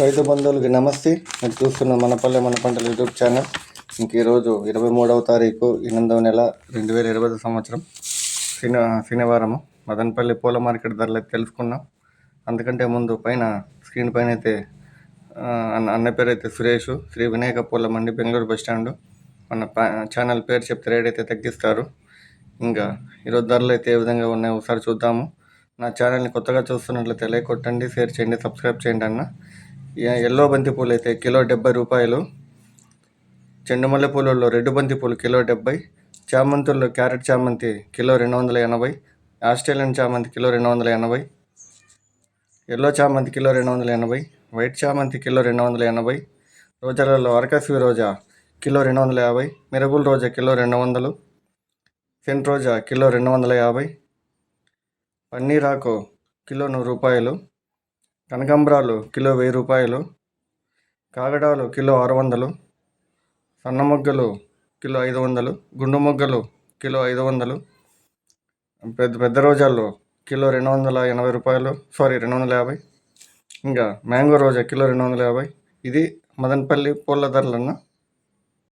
రైతు బంధువులకి నమస్తే. మీరు చూస్తున్న మనపల్లె మన పంటల యూట్యూబ్ ఛానల్. ఇంక ఈరోజు ఇరవై మూడవ తారీఖు ఎనిమిదవ నెల రెండు వేల ఇరవై సంవత్సరం. శని శనివారము. మదనపల్లి పూల మార్కెట్ ధరలు అయితే తెలుసుకున్నాం. అందుకంటే ముందు పైన స్క్రీన్ పైన అయితే అన్న పేరు అయితే సురేష్. శ్రీ వినాయక పూల మండి బెంగళూరు బస్ స్టాండ్. మన పా- ఛానల్ పేరు చెప్తే రేట్ అయితే తగ్గిస్తారు. ఇంకా ఈరోజు ధరలు అయితే ఏ విధంగా ఉన్నాయో ఒకసారి చూద్దాము. నా ఛానల్ని కొత్తగా చూస్తున్నట్లయితే లైక్ కొట్టండి షేర్ చేయండి సబ్స్క్రైబ్ చేయండి అన్న. ఎల్లో బంతి పూలు అయితే కిలో డెబ్బై రూపాయలు. చెండు మల్లె పూలలో రెడ్ బంతి పూలు కిలో డెబ్బై. చామంతుల్లో క్యారెట్ చామంతి కిలో రెండు వందల ఎనభై. ఆస్ట్రేలియన్ చామంతి కిలో రెండు వందల ఎనభై. ఎల్లో చామంతి కిలో రెండు వందల ఎనభై. వైట్ చామంతి కిలో రెండు వందల ఎనభై. రోజాలలో అరకస్వి రోజా కిలో రెండు వందల యాభై. మిరబుల్ రోజా కిలో రెండు వందలు. సెంట్ రోజా కిలో రెండు వందల యాభై. పన్నీరాకు కిలో నూరు రూపాయలు. కనకాంబరాలు కిలో వెయ్యి రూపాయలు కాగడాలు కిలో ఆరు వందలు సన్నమొగ్గలు కిలో ఐదు వందలు గుండు మొగ్గలు కిలో ఐదు వందలు పెద్ద పెద్ద రోజాల్లో కిలో రెండు వందల ఎనభై రూపాయలు సారీ రెండు వందల యాభై ఇంకా మ్యాంగో రోజా కిలో రెండు వందల యాభై. ఇది మదనపల్లి పూల ధరలన్నా